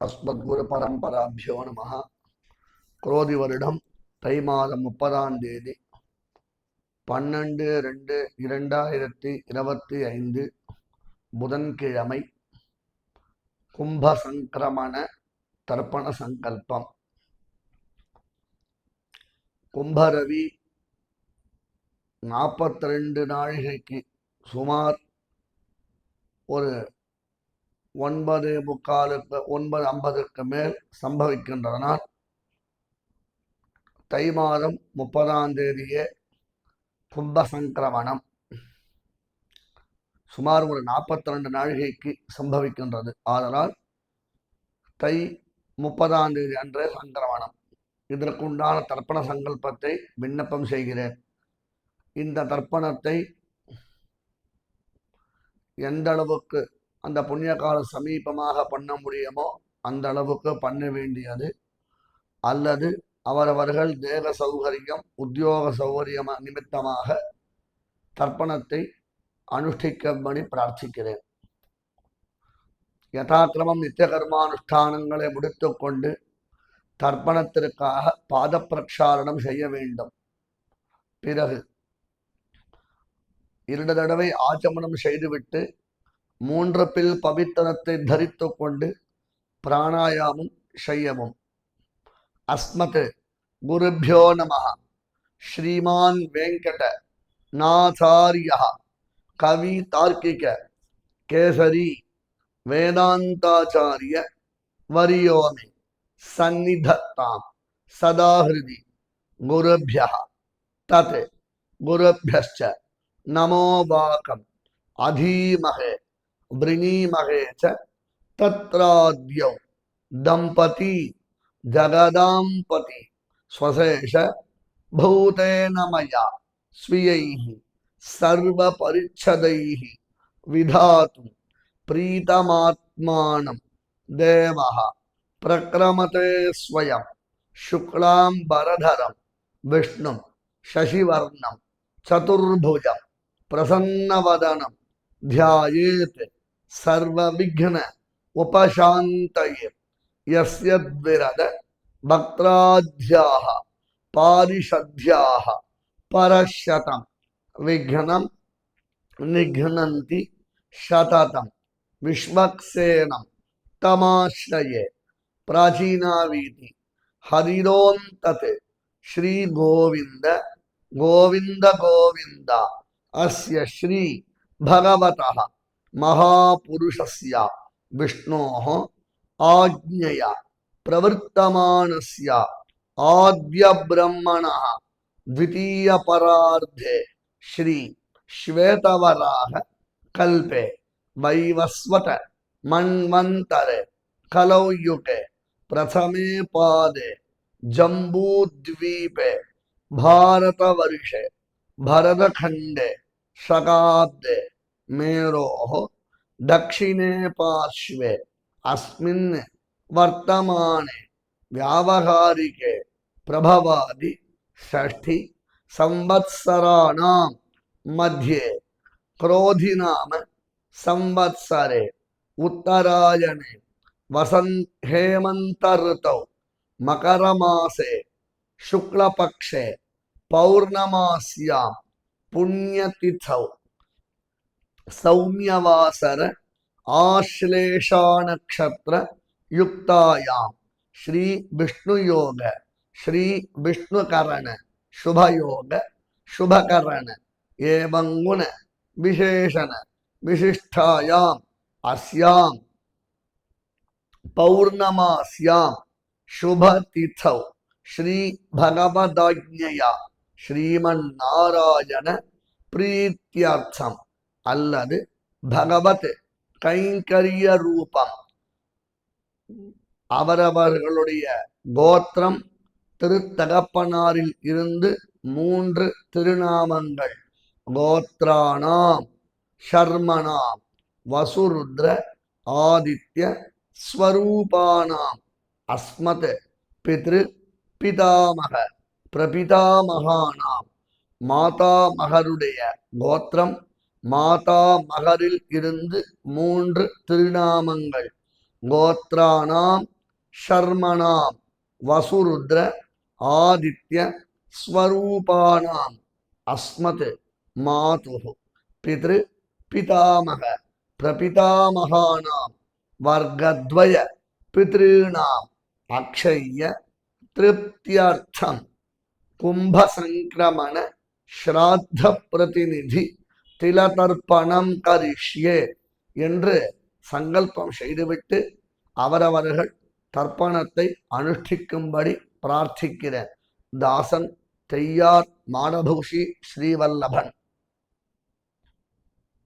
அஸ்மத்குரு பரம்பராபியோ நம குரோதி வருடம் தை மாதம் முப்பதாம் தேதி பன்னெண்டு ரெண்டு இரண்டாயிரத்தி இருபத்தி ஐந்து புதன்கிழமை கும்ப சங்கிரமண தர்ப்பண சங்கல்பம். கும்பரவி நாற்பத்தி ரெண்டு நாழிகைக்கு சுமார் ஒரு ஒன்பது முக்காலுக்கு ஒன்பது ஐம்பதுக்கு மேல் சம்பவிக்கின்றதனால் தை மாதம் முப்பதாம் தேதியே கும்ப சங்கிரமணம் சுமார் ஒரு நாற்பத்தி ரெண்டு நாழிகைக்கு சம்பவிக்கின்றது. ஆதலால் தை முப்பதாம் தேதி அன்றே சங்கிரமணம் இதற்குண்டான தர்ப்பண சங்கல்பத்தை விண்ணப்பம் செய்கிறேன். இந்த தர்ப்பணத்தை எந்த அளவுக்கு அந்த புண்ணிய கால சமீபமாக பண்ண முடியுமோ அந்த அளவுக்கு பண்ண வேண்டியது. அல்லது அவரவர்கள் தேக சௌகரியம் உத்தியோக சௌகரியம் நிமித்தமாக தர்ப்பணத்தை அனுஷ்டிக்கும்படி பிரார்த்திக்கிறேன். யதாக்கிரமம் நித்திய கர்மானுஷ்டானங்களை முடித்துக்கொண்டு தர்ப்பணத்திற்காக பாத பிரக்ஷாரணம் செய்ய வேண்டும். பிறகு இரண்டு தடவை ஆச்சமனம் செய்துவிட்டு மூன்று பில் பவித்திரத்தை தரித்து கொண்டு பிராணாயாமம் செய்யவும். அஸ்மத் குருபியோ நம. ஸ்ரீமான் வெங்கட நாச்சாரிய கவி தார்க்கிக. கேசரி வேதாந்தாச்சாரிய. வரியோமி. சந்நிதத்தாம். சதாஹிருதி. குருபிய. தத். குருபியश्च நமோ வாக்கம் அதீமகே. दम्पती, जगदाम्पति, स्वशेष भूतेन मया, स्वीयैः, सर्वपरिच्छदैः, विधातुं, प्रीतमात्मानं, देवः, प्रक्रमते स्वयं शुक्लाम्बरधरं विष्णुं शशिवर्णं, चतुर्भुजं, प्रसन्नवदनं, ध्यायेत्। सर्वविघ्न उपशान्तये। यस्य द्विरद भक्त्राध्याः पारिषद्याः परशतं। विघ्नं निघ्नन्ति शततं। विश्वक्सेनं तमाश्रये। प्राचीनावीति हरिरोन्तत्। श्रीगोविन्द, गोविन्द गोविन्द। अस्य श्री भगवतः। महापुरुषस्य विष्णोः आज्ञया, प्रवर्तमानस्य आद्यब्रह्मणः द्वितीयपरार्धे श्री श्वेतवराह कल्पे वैवस्वत मन्वन्तरे कलौ युगे प्रथमे पादे जम्बूद्वीपे भारतवर्षे भरतखण्डे शकाब्दे मेरोः दक्षिणे पार्श्वे, अस्मिन् वर्तमाने व्यावहारिके प्रभवादि षष्ठि संवत्सराणां मध्ये क्रोधिनाम संवत्सरे उत्तरायणे वसन् हेमन्तऋतौ मकरमासे शुक्लपक्षे पौर्णमास्यां पुण्यतिथौ। सौम्यवासर आश्लेषानक्षत्र युक्तायाम। श्री विष्णु योग, श्री विष्णु विष्णुकरण शुभ योग शुभ शुभकरण, एवं गुण विशेषण विशिष्टायाम अस्याम, पौर्णमास्याम शुभ तिथौ श्री भगवदाज्ञया, श्रीमन्नारायण प्रीत्यर्थम। அல்லது பகவத் கைங்கரிய ரூபம். அவரவர்களுடைய கோத்திரம் திருத்தகப்பனாரில் இருந்து மூன்று திருநாமங்கள். கோத்ராணாம் ஷர்மணாம் வசுருத்ர ஆதித்ய ஸ்வரூபானாம். அஸ்மத் பித்ரு பிதாமக பிரபிதாமகானாம். மாதாமகருடைய கோத்திரம் மாதா மகரில் இருந்து மூன்று திருநாமங்கள். கோத்ரானாம் ஷர்மனாம் வசுருத்ர ஆதித்ய ஸ்வரூபானாம். அஸ்மத் மாதுः பிதிரு பிதாமக பிரபிதாமகானாம். வர்க்கத்வய பித்ருணாம் அக்ஷய திருப்தியர்த்தம். கும்பசங்கிரமண ஸ்ராத்த பிரதிநிதி திலதர்ப்பணம் கரிஷ்யே என்று சங்கல்பம் செய்துவிட்டு அவரவர்கள் தர்ப்பணத்தை அனுஷ்டிக்கும்படி பிரார்த்திக்கிற தாசன் தெய்யார் மாடபூஷி ஸ்ரீவல்லபன்.